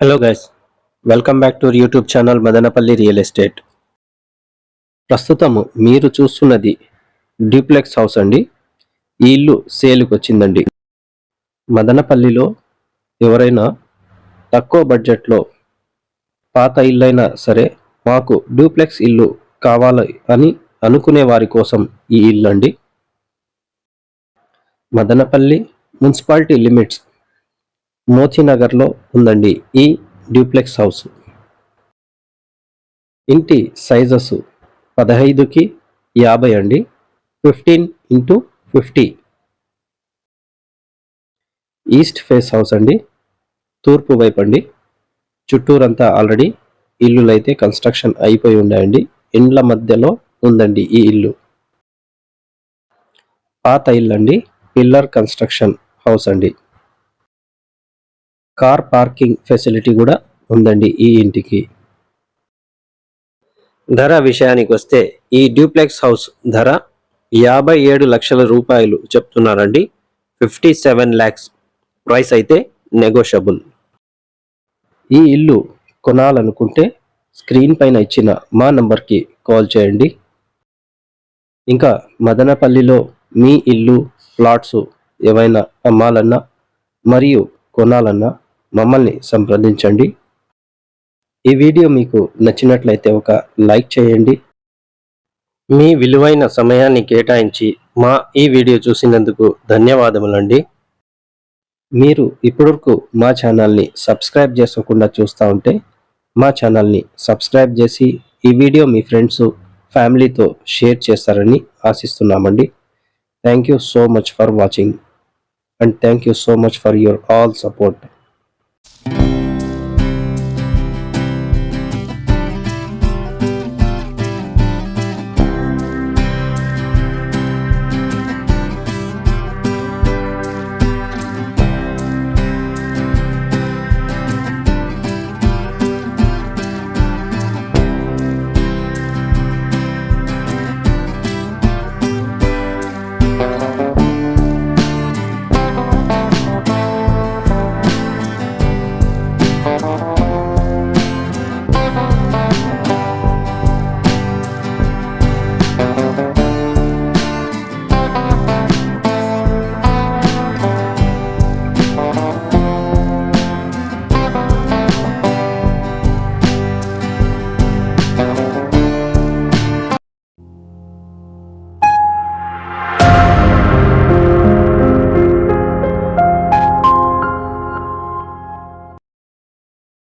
Hello guys welcome back to YouTube channel Madanapalle real estate ప్రస్తుతము మీరు చూస్తున్నది duplex house అండి. ఈ ఇల్లు సేల్కి వచ్చిందండి. మదనపల్లిలో ఎవరైనా తక్కువ బడ్జెట్లో పాత ఇల్లైనా సరే మాకు డ్యూప్లెక్స్ ఇల్లు కావాలి అని అనుకునే వారి కోసం ఈ ఇల్లు అండి మదనపల్లి మున్సిపాలిటీ లిమిట్స్ మోతీనగర్లో ఉందండి ఈ డ్యూప్లెక్స్ హౌస్. ఇంటి సైజెస్ పదహైదుకి యాభై అండి fifteen into fifty. East face house అండి తూర్పు వైపు అండి. చుట్టూరంతా ఆల్రెడీ ఇల్లులు అయితే కన్స్ట్రక్షన్ అయిపోయి ఉన్నాయండి ఇండ్ల మధ్యలో ఉందండి ఈ ఇల్లు. పాత ఇల్లు అండి పిల్లర్ కన్స్ట్రక్షన్ హౌస్ అండి. కార్ పార్కింగ్ ఫెసిలిటీ కూడా ఉందండి ఈ ఇంటికి. ధర విషయానికి వస్తే ఈ డ్యూప్లెక్స్ హౌస్ ధర యాభై ఏడు లక్షల రూపాయలు చెప్తున్నారండి. ఫిఫ్టీ సెవెన్ ల్యాక్స్ ప్రైస్ అయితే నెగోషియబుల్ ఈ ఇల్లు కొనాలనుకుంటే స్క్రీన్ పైన ఇచ్చిన మా నంబర్కి కాల్ చేయండి. ఇంకా మదనపల్లిలో మీ ఇల్లు ప్లాట్స్ ఏవైనా అమ్మాలన్నా మరియు కొనాలన్నా మమ్మల్ని సంప్రదించండి. ఈ వీడియో మీకు నచ్చినట్లయితే ఒక లైక్ చేయండి. మీ విలువైన సమయాన్ని కేటాయించి మా ఈ వీడియో చూసినందుకు ధన్యవాదములండి. మీరు ఇప్పటివరకు మా ఛానల్ని సబ్స్క్రైబ్ చేసుకోకుండా చూస్తూ ఉంటే మా ఛానల్ని సబ్స్క్రైబ్ చేసి ఈ వీడియో మీ ఫ్రెండ్స్ ఫ్యామిలీతో షేర్ చేస్తారని ఆశిస్తున్నామండి. Thank you so much for watching and thank you so much for your all support.